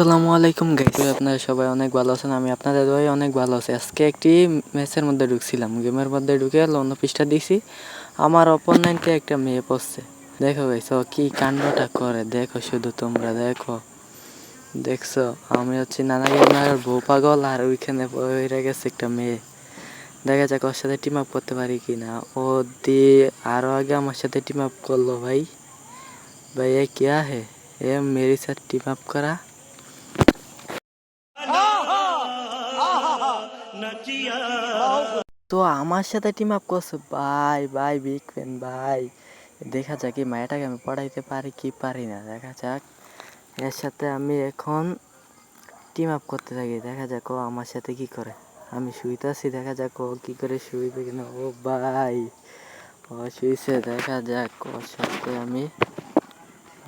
আসসালামু আলাইকুম গাইজ আপনারা সবাই অনেক ভালো আছেন, আমি আপনাদের ভাই অনেক ভালো আছি। আজকে একটি ম্যাচের মধ্যে ঢুকছিলাম। গেমের মধ্যে ঢুকে লন্ড পিসটা দিছি আমার অপোনেন্টে একটা মেয়ে পড়ছে। দেখো গাইস ও কী কাণ্ডটা করে। দেখো, শুধু তোমরা দেখো। দেখছ, আমি হচ্ছে নানা গেমার বউ পাগল, আর ওইখানে হয়ে গেছে একটা মেয়ে। দেখা যাক ওর সাথে টিম আপ করতে পারি কি না ও দিয়ে আরও আগে আমার সাথে টিম আপ করল, ভাই। ভাই এ কিয়া হে এ, মেরি সাথে টিম আপ করা। তো আমার সাথে টিম আপ করছে? ভাই ভাই বিগ ফ্যান ভাই। দেখা যাক এই মায়াটাকে আমি পড়াইতে পারি কি পারি না। দেখা যাক। এর সাথে আমি এখন টিম আপ করতে থাকি। দেখা যাক ও আমার সাথে কি করে। আমি শুইতেছি, দেখা যাক ও কি করে শুইবে কিনা। ও ভাই, ও শুইছে। দেখা যাক ওর সাথে আমি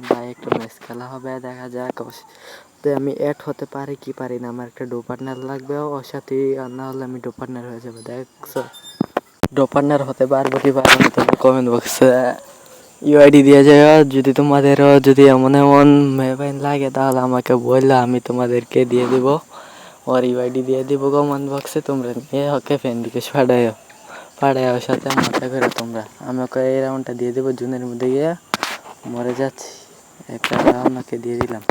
ভাই, একটা ম্যাচ খেলা হবে, দেখা যাক। সাথে আমি অ্যাড হতে পারি কি পারি না, আমার একটা ডো পার্টনার লাগবে। ওর সাথে না হলে আমি ডো পার্টনার হয়ে যাব, দেখছ? ডো পার্টনার হতে পারব কি পারব না তুমি কমেন্ট বক্সে ইউআইডি দিয়ে যায় যদি তোমাদেরও যদি এমন এমন মেবাইন লাগে, তাহলে আমাকে বললে, আমি তোমাদেরকে দিয়ে দিব। ওর ইউআইডি দিয়ে দিব কমেন্ট বক্সে তোমরা নিয়ে ওকে ফ্রেন্ড রিকোয়েস্ট পাঠাইও পাঠাই ওর সাথে মজা করে তোমরা। আমি ওকে এই রাউন্ডটা দিয়ে দেবো, জুনের মধ্যে গিয়ে। মরে যাচ্ছি। আপনাকে দিয়ে দিলাম।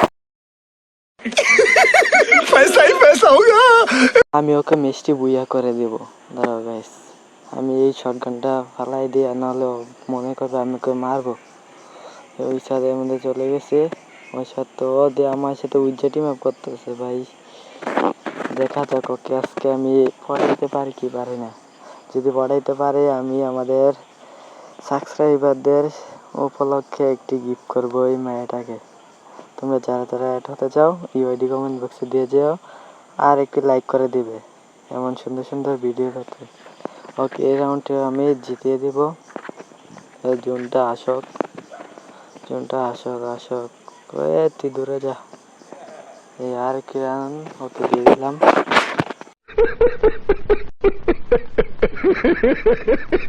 আমি ওকে মিষ্টি বুইয়া করে দেব। দাঁড়াও গাইস আমি এই শটগানটা ফালাই দিয়ে নাহলে মনে করবে আমি ওকে মারবো। ওই সাথে মধ্যে চলে গেছে। ওই সাথে ও দিয়ে আমার সাথে উজ্জাটি ম্যাপ করতেছে ভাই। দেখা যাক ওকে আজকে আমি পড়াইতে পারি কি পারি না। যদি পড়াইতে পারি আমি আমাদের সাবস্ক্রাইবারদের উপলক্ষে একটি গিফট করব এই মায়াটাকে। তোমরা যারা যারা অ্যাড হতে চাও ইউআইডি কমেন্ট বক্সে দিয়ে যাও, আর একটি লাইক করে দিবে। এমন সুন্দর সুন্দর ভিডিও পেতে ওকে এই রাউন্ডে আমি জিতিয়ে দিব। জোনটা আসক। জোনটা আসক আসক। এ, তুই দূরে যা। এই আর কি রান ওকে দিয়ে দিলাম।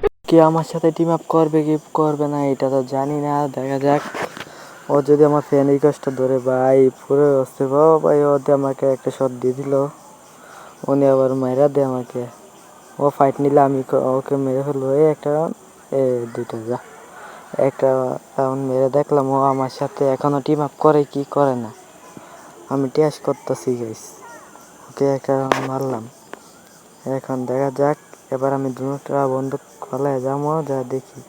কে আমার সাথে টিম আপ করবে কি করবে না, এটা তো জানি না, দেখা যাক। ও যদি আমার ফ্যান রিকোয়েস্টটা ধরে, ভাই, পুরো অস্থির বাবা ভাই, ও দিয়ে আমাকে একটা শট দিয়ে দিল। উনি আবার মাইরা দেয় আমাকে। ও ফাইট নিলে আমি ওকে মেরে ফেলব। এই একটা রাউন্ড এ দুইটা যা। একটা রাউন্ড মেরে দেখলাম, ও আমার সাথে এখনও টিম আপ করে কি করে না। আমি টেস্ট করতেছি গাইস ওকে একটা round মারলাম। এখন দেখা যাক। এবার আমি দুটা বন্দুক খোলায় যাব, যা দেখি।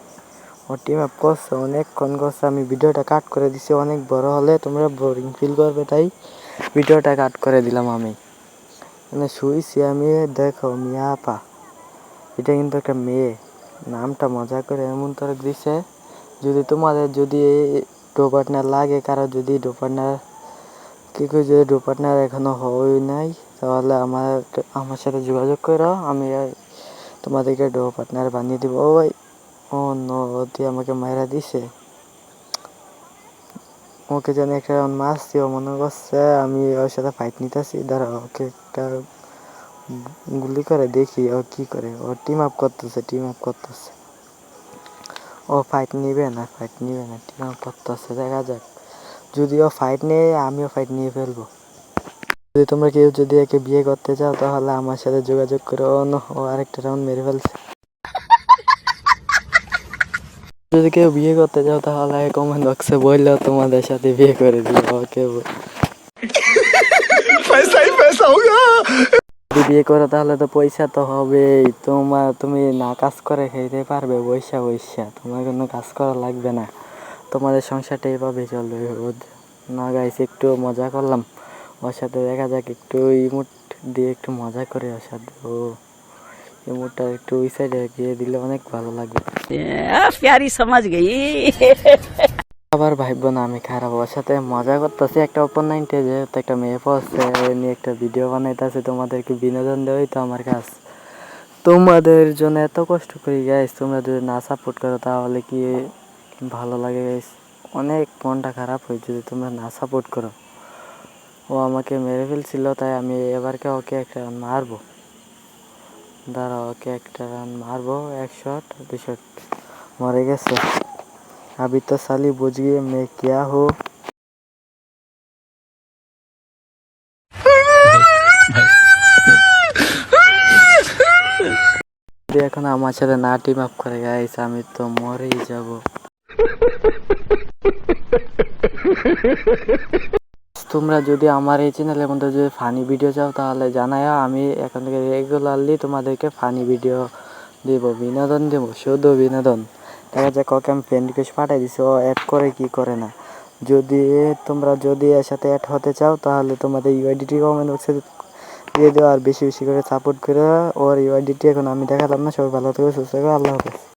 ও টিম আপ করছে, অনেকক্ষণ করছে। আমি ভিডিওটা কাট করে দিছি, অনেক বড় হলে তোমরা বোরিং ফিল করবে, তাই ভিডিওটা কাট করে দিলাম আমি। মানে শুইছি আমি, দেখো মিয়া আপা। এটা কিন্তু একটা মেয়ে। নামটা মজা করে এমন তোর দিছে, যদি তোমাদের যদি ডো পার্টনার লাগে, কারও যদি ডো পার্টনার কি করে যদি ডো পার্টনার এখনও হয় নাই, তাহলে আমার আমার সাথে যোগাযোগ করো, আমি তোমাদেরকে ডো পার্টনার বানিয়ে দিব। ও ভাই, ও নো তুই আমাকে মাইরা দিছে। ওকে যেন একটা মাছ দিও, মনে করছে আমি ওর সাথে ফাইট নিতেছি। দাঁড়া, ওকে একটা গুলি করে দেখি ও কি করে। ও টিম আপ করতেছে টিম আপ করতেছে। ও ফাইট নিবে না ফাইট নিবে না টিম আপ করতেছে। দেখা যাক। যদি ও ফাইট নিয়ে, আমিও ফাইট নিয়ে ফেলব। যদি তোমরা কেউ যদি একে বিয়ে করতে চাও তাহলে আমার সাথে যোগাযোগ করো। ও আরেকটা রাউন্ড মেরে ফেলছে। যদি কেউ বিয়ে করতে চাও তাহলে কমেন্ট বক্সে বলল তোমাদের সাথে বিয়ে করে দিও যদি বিয়ে করো তাহলে তো পয়সা তো হবেই। তোমার তুমি না কাজ করে খেতে পারবে পয়সা পয়সা তোমার কোনো কাজ করা লাগবে না। তোমাদের সংসারটা এভাবে চলবে না গাইছে একটু মজা করলাম। ওর সাথে দেখা যাক একটু ইমোট দিয়ে একটু মজা করে ওর সাথে। ও ইমোটটা একটু ওই সাইডে গিয়ে দিলে অনেক ভালো লাগবে প্যারি সমাজ গেই। আবার ভাই বোন আমি খারাপ। ওর সাথে মজা করতেছি একটা ওপেন নাইনটে যেহেতু একটা মেয়ে পড়ছে নিয়ে একটা ভিডিও বানাইতেছি তোমাদেরকে বিনোদন দেওয়াই তো আমার কাজ। তোমাদের জন্য এত কষ্ট করি গাইস তোমরা যদি না সাপোর্ট করো তাহলে কি ভালো লাগে গাইস অনেক মনটা খারাপ হয়েছে যদি তোমরা না সাপোর্ট করো। ও আমাকে মেরে ফেলছিল, তাই আমি এবারকে ওকে একটা রান মারবো? দাঁড়া ওকে একটা রান মারবো, এক শট দুই শট মরে গেছে। আবি তো সালি বুঝ गए মে क्या हो এখন আমার সাথে না টিম আপ করে গাইছে আমি তো মরেই যাব। তোমরা যদি আমার এই চ্যানেলের মধ্যে যদি ফানি ভিডিও চাও, তাহলে জানাও আমি এখন থেকে রেগুলারলি তোমাদেরকে ফানি ভিডিও দিব, বিনোদন দেবো, শুধু বিনোদন। দেখা যাক ওকে আমি ফ্রেন্ড রিকোয়েস্ট পাঠিয়ে দিছি, ও অ্যাড করে কি করে না। যদি তোমরা যদি এর সাথে অ্যাড হতে চাও, তাহলে তোমাদের ইউআইডিটি কমেন্ট বক্সে দিয়ে দেওয়া আর বেশি বেশি করে সাপোর্ট করে, ওর ইউআইডিটি এখন আমি দেখালাম না। সবাই ভালো থেকে, সুস্থ থাকবে আল্লাহ হাফেজ।